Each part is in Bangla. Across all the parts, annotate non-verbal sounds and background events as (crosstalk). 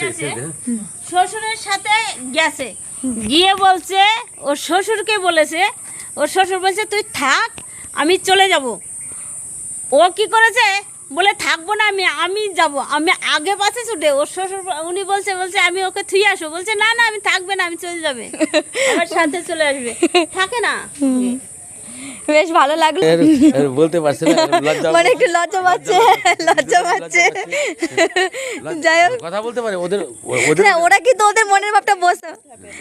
গেছে। শ্বশুরের সাথে গেছে। গিয়ে বলছে ওর শ্বশুরকে বলেছে ওর শ্বশুর বলছে তুই থাক আমি চলে যাব। ও কি করেছে? বলে থাকব না আমি আমি যাব। আমি আগে পাশে ছুটে ওর শ্বশুর উনি বলছে বলছে আমি ওকে থুই আসব। বলছে না না আমি থাকবে না আমি চলে যাবে। (laughs) আমার সাথে চলে আসবে। থাকে না? বেশ ভালো লাগল। বলতে পারছে না (laughs) মানে একটু লজ্জা পাচ্ছে লজ্জা পাচ্ছে। যাই হোক। কথা বলতে পারে ওদের ওদের হ্যাঁ ওরা কিন্তু ওদের মনের ভাবটা বসে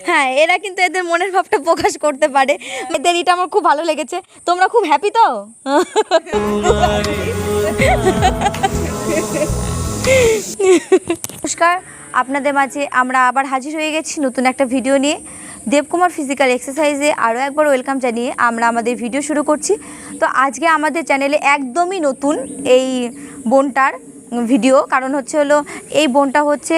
হ্যাঁ এরা কিন্তু এদের মনের ভাবটা প্রকাশ করতে পারে। এদের এটা আমার খুব ভালো লেগেছে। তোমরা খুব হ্যাপি তো? নমস্কার আপনাদের মাঝে আমরা আবার হাজির হয়ে গেছি নতুন একটা ভিডিও নিয়ে। দেবকুমার ফিজিক্যাল এক্সারসাইজে আরও একবার ওয়েলকাম জানিয়ে আমরা আমাদের ভিডিও শুরু করছি। তো আজকে আমাদের চ্যানেলে একদমই নতুন এই বোনটার ভিডিও কারণ হচ্ছে হলো এই বোনটা হচ্ছে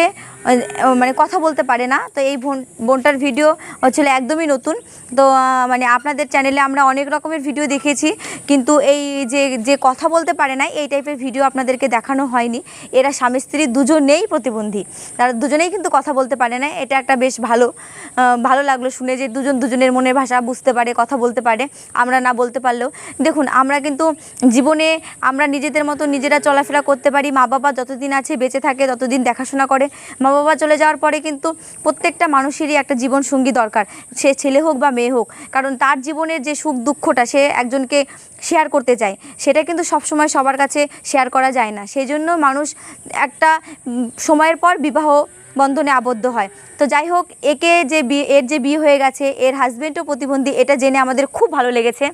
মানে কথা বলতে পারে না। তো এই বোন, বোনটার ভিডিও হচ্ছিল একদমই নতুন। তো মানে আপনাদের চ্যানেলে আমরা অনেক রকমের ভিডিও দেখেছি। কিন্তু এই যে যে কথা বলতে পারে না এই টাইপের ভিডিও আপনাদেরকে দেখানো হয়নি। এরা স্বামী, স্ত্রী দুজনেই প্রতিবন্ধী। তারা দুজনেই কিন্তু কথা বলতে পারে না এটা একটা বেশ ভালো ভালো লাগল শুনে যে দুজন দুজনের মনের ভাষা বুঝতে পারে, কথা বলতে পারে। আমরা না বলতে পারলেও। দেখুন, আমরা কিন্তু জীবনে আমরা নিজেদের মতো নিজেরা চলাফেরা করতে পারি। মা বাবা যতদিন আছে বেঁচে থাকে, ততদিন দেখাশোনা করে। মা বাবা চলে যাওয়ার পরে কিন্তু প্রত্যেকটা মানুষেরই একটা জীবন সঙ্গী দরকার। সে ছেলে হোক বা মেয়ে হোক, কারণ তার জীবনের যে সুখ দুঃখটা সে একজনকে শেয়ার করতে চায়, সেটা কিন্তু সবসময় সবার কাছে শেয়ার করা যায় না। সেই জন্য মানুষ একটা সময়ের পর বিবাহ বন্ধনে আবদ্ধ হয়। তো যাই হোক, একে যে বিয়ে, এর যে বিয়ে হয়ে গেছে, এর হাজবেন্ডও প্রতিবন্ধী, এটা জেনে আমাদের খুব ভালো লেগেছে।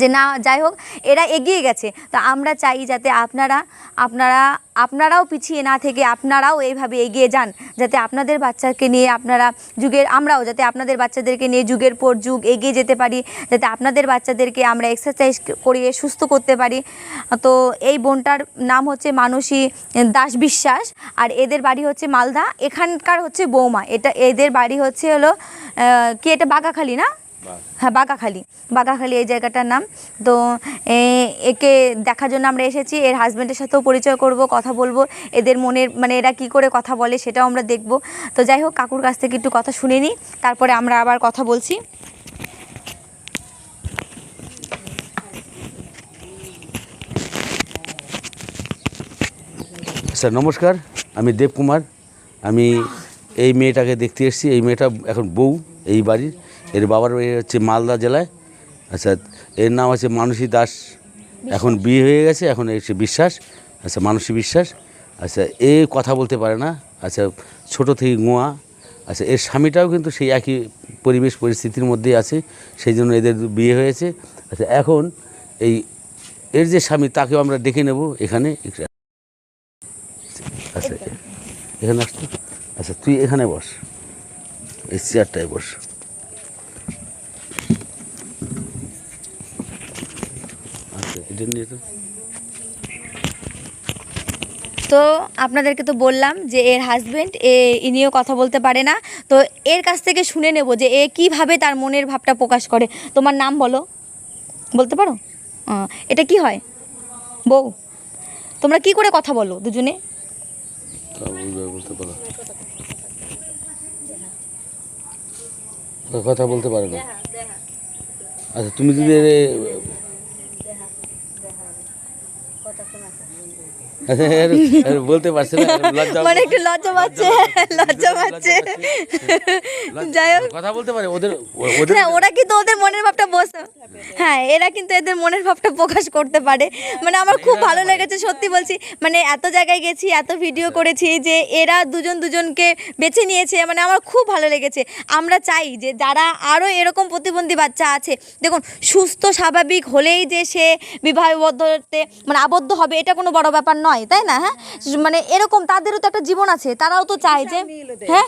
যে না, যাই হোক, এরা এগিয়ে গেছে। তো আমরা চাই যাতে আপনারা আপনারা, আপনারাও পিছিয়ে না থেকে আপনারাও এইভাবে এগিয়ে যান, যাতে আপনাদের বাচ্চাকে নিয়ে আপনারা যুগের, আমরাও যাতে আপনাদের বাচ্চাদেরকে নিয়ে যুগের পর যুগ এগিয়ে যেতে পারি, যাতে আপনাদের বাচ্চাদেরকে আমরা এক্সারসাইজ করিয়ে সুস্থ করতে পারি। তো এই বোনটার নাম হচ্ছে মানসী দাস বিশ্বাস, আর এদের বাড়ি হচ্ছে মালদা। এখানকার হচ্ছে বৌমা। এটা, এদের বাড়ি হচ্ছে হলো কি এটা, বাগাখালি না? হ্যাঁ বাগাখালি বাগাখালি এই জায়গাটার নাম। তো এ, একে দেখার জন্য আমরা এসেছি। এর হাজব্যান্ডের সাথেও পরিচয় করব কথা বলব। এদের মনের মানে এরা কি করে কথা বলে সেটাও আমরা দেখব। তো যাই হোক কাকুর কাছ থেকে একটু কথা শুনে নিই। তারপরে আমরা আবার কথা বলছি। স্যার নমস্কার। আমি দেবকুমার। আমি এই মেয়েটাকে দেখতে এসেছি। এই মেয়েটা এখন বউ এই বাড়ির। এর বাবার বাড়ি হচ্ছে মালদা জেলায়। আচ্ছা এর নাম আছে মানসী দাস। এখন বিয়ে হয়ে গেছে এখন এসে বিশ্বাস। আচ্ছা মানসী বিশ্বাস। আচ্ছা এ কথা বলতে পারে না। আচ্ছা ছোট থেকে গোয়া। আচ্ছা এর স্বামীটাও কিন্তু সেই একই পরিবেশ পরিস্থিতির মধ্যেই আছে সেই জন্য এদের বিয়ে হয়েছে। আচ্ছা এখন এই এর যে স্বামী তাকেও আমরা ডেকে নেব এখানে। আচ্ছা এখানে আসতো। আচ্ছা তুই এখানে বস। এই চেয়ারটায় বস আচ্ছা এটা নিয়ে তো আপনাদেরকে তো বললাম যে এর হাজবেন্ড এ ইনিও কথা বলতে পারে না। তো এর কাছ থেকে শুনে নেব যে এ কীভাবে তার মনের ভাবটা প্রকাশ করে। তোমার নাম বলো। বলতে পারো? এটা কি হয়? বউ তোমরা কি করে কথা বলো দুজনে? কথা বলতে পারে না। আচ্ছা তুমি যদি এর- আচ্ছা, এর- এর বলতে পারছে না মানে একটু লজ্জা পাচ্ছে লজ্জা পাচ্ছে। যাই হোক। কথা বলতে পারে ওদের ওদের ওরা কিন্তু ওদের মনের ভাবটা বসে হ্যাঁ এরা কিন্তু এদের মনের ভাবটা প্রকাশ করতে পারে। মানে আমার খুব ভালো লেগেছে সত্যি বলছি। মানে এত জায়গায় গেছি এত ভিডিও করেছি যে এরা দুজন দুজনকে বেছে নিয়েছে মানে আমার খুব ভালো লেগেছে। আমরা চাই যে যারা আরও এরকম প্রতিবন্ধী বাচ্চা আছে দেখুন সুস্থ স্বাভাবিক হলেই যে সে বিবাহবদ্ধতে মানে আবদ্ধ হবে এটা কোনো বড় ব্যাপার নয়। তাই না? হ্যাঁ? মানে এরকম তাদেরও তো একটা জীবন আছে তারাও তো চায় যে হ্যাঁ?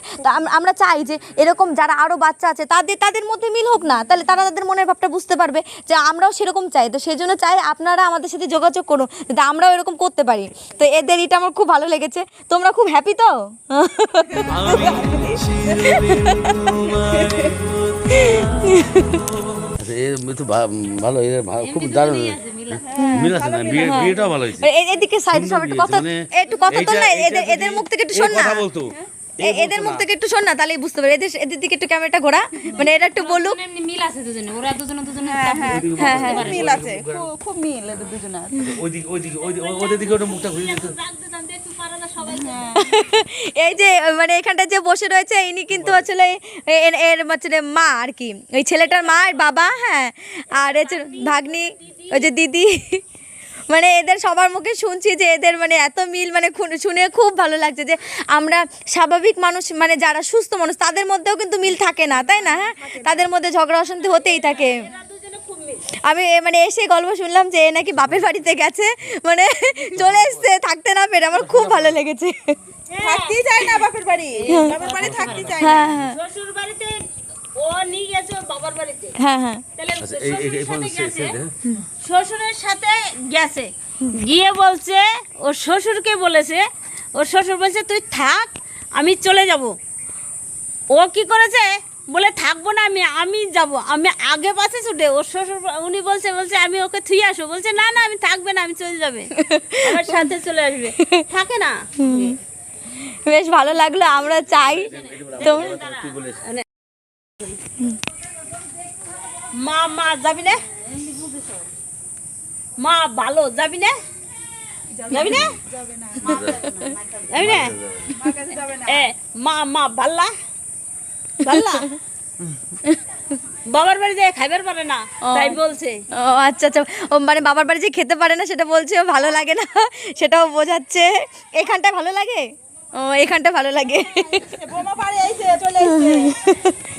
আমরা চাই যে এরকম যারা আরও বাচ্চা আছে তাদের তাদের মধ্যে মিল হোক না তাহলে তারা তাদের মনের ভাবটা বুঝতে পারবে যে আমরাও সেরকম চাই। তো সেই জন্য চাই আপনারা আমাদের সাথে যোগাযোগ করুন যাতে আমরাও এরকম করতে পারি। তো এদের এটা আমার খুব ভালো লেগেছে। তোমরা খুব হ্যাপি তো? ভালো খুব দারুণ। মিল আছে না বিয়ে বিয়েটাও ভালো হয়েছে। এদিকে সাইডে সব একটু কথা একটু কথা তো না এদের মুখ থেকে একটু শোন না। কথা বলতো। এদের মুখ থেকে একটু শোন না তাহলেই বুঝতে পারবে। এদের এদের দিকে একটু ক্যামেরাটা ঘোরা। মানে এটা একটু বলুক। এমনি মিল আছে দুজনে ওরা দুজনে দুজনে হ্যাঁ হ্যাঁ মিল আছে খুব- মিল এদের দুজনে ওইদিকে ওইদিকে ওইদিকে ওদের দিকে ওটা মুখটা ঘুরিয়ে দিত। (laughs) এই যে মানে এখানটা যে বসে রয়েছে ইনি কিন্তু আসলে এর হচ্ছে মা আর কি। ওই ছেলেটার মা আর বাবা হ্যাঁ। আর হচ্ছে ভাগ্নি ওই যে দিদি। (laughs) মানে এদের সবার মুখে শুনছি যে এদের মানে এত মিল মানে শুনে খুব ভালো লাগছে যে আমরা স্বাভাবিক মানুষ মানে যারা সুস্থ মানুষ তাদের মধ্যেও কিন্তু মিল থাকে না তাই না? হ্যাঁ? তাদের মধ্যে ঝগড়া অশান্তি হতেই থাকে। আমি মানে এসে গল্প শুনলাম যে এ নাকি বাপের বাড়িতে গেছে মানে চলে এসছে থাকতে না পেরে আমার খুব ভালো লেগেছে। থাকতেই চায় না বাপের বাড়ি বাপের বাড়ি থাকতেই চায় না। হ্যাঁ হ্যাঁ। শ্বশুর বাড়িতে ও নিয়ে গেছে বাবার বাড়িতে। হ্যাঁ হ্যাঁ। আচ্ছা হ্যাঁ শ্বশুরের সাথে গেছে। গিয়ে বলছে ওর শ্বশুরকে বলেছে ওর শ্বশুর বলছে তুই থাক আমি চলে যাব। ও কি করেছে? বলে থাকব না আমি আমি যাব। আমি আগে পাশে ছুটে ওর শ্বশুর উনি বলছে বলছে আমি ওকে থুই আসব। বলছে না না আমি থাকবে না আমি চলে যাবে। (laughs) আমার সাথে চলে আসবে। থাকে না? বেশ ভালো লাগল আমরা চাই তো মা মা যাবি না? মা ভালো যাবি না? যাবি না? যাবি না এ মা মা বাল্লা বাবার বাড়ি যায় খাইবার পারে না তাই বলছে। ও আচ্ছা আচ্ছা। ও মানে বাবার বাড়ি যে খেতে পারে না সেটা বলছে ও ভালো লাগে না সেটাও বোঝাচ্ছে। এখানটা ভালো লাগে? ও এখানটা ভালো লাগে। বোমা পাড়ে চলে এসছে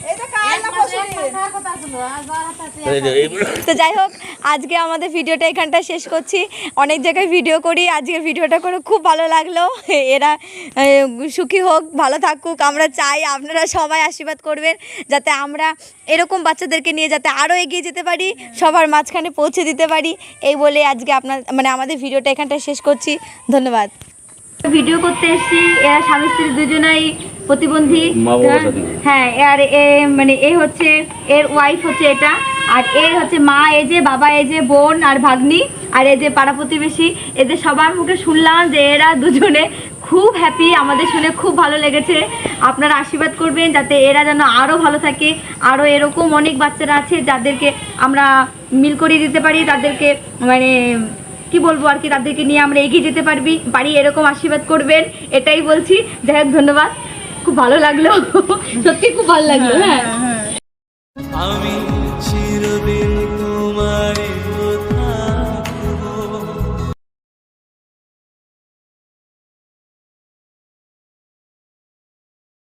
এই তো কাল না পরশুদিন। এই যে এই- তো যাই হোক আজকে আমাদের ভিডিওটা এখানটা শেষ করছি। অনেক জায়গায় ভিডিও করি আজকে ভিডিওটা করে খুব ভালো লাগল। এরা সুখী হোক ভালো থাকুক আমরা চাই আপনারা সবাই আশীর্বাদ করবেন যাতে আমরা এরকম বাচ্চাদেরকে নিয়ে যাতে আরও এগিয়ে যেতে পারি সবার মাঝখানে পৌঁছে দিতে পারি। এই বলে আজকে আপনার মানে আমাদের ভিডিওটা এখানটা শেষ করছি। ধন্যবাদ। ভিডিও করতে এসেছি এরা স্বামী স্ত্রী দুজনাই প্রতিবন্ধী। হ্যাঁ আর এ মানে এ হচ্ছে এর ওয়াইফ হচ্ছে এটা আর এ হচ্ছে মা এ যে বাবা এ যে বোন আর ভাগ্নি আর এ যে পাড়া প্রতিবেশী এদের সবার মুখে শুনলাম যে এরা দুজনে খুব হ্যাপি আমাদের শুনে খুব ভালো লেগেছে। আপনারা আশীর্বাদ করবেন যাতে এরা যেন আরও ভালো থাকে আরও এরকম অনেক বাচ্চারা আছে যাদেরকে আমরা মিল করিয়ে দিতে পারি তাদেরকে মানে কি বলব আর কি তাদেরকে নিয়ে আমরা এগিয়ে যেতে পারবি পারি এরকম আশীর্বাদ করবেন এটাই বলছি। যাই হোক ধন্যবাদ। খুব ভালো লাগল সত্যি খুব ভালো লাগল হ্যাঁ আমি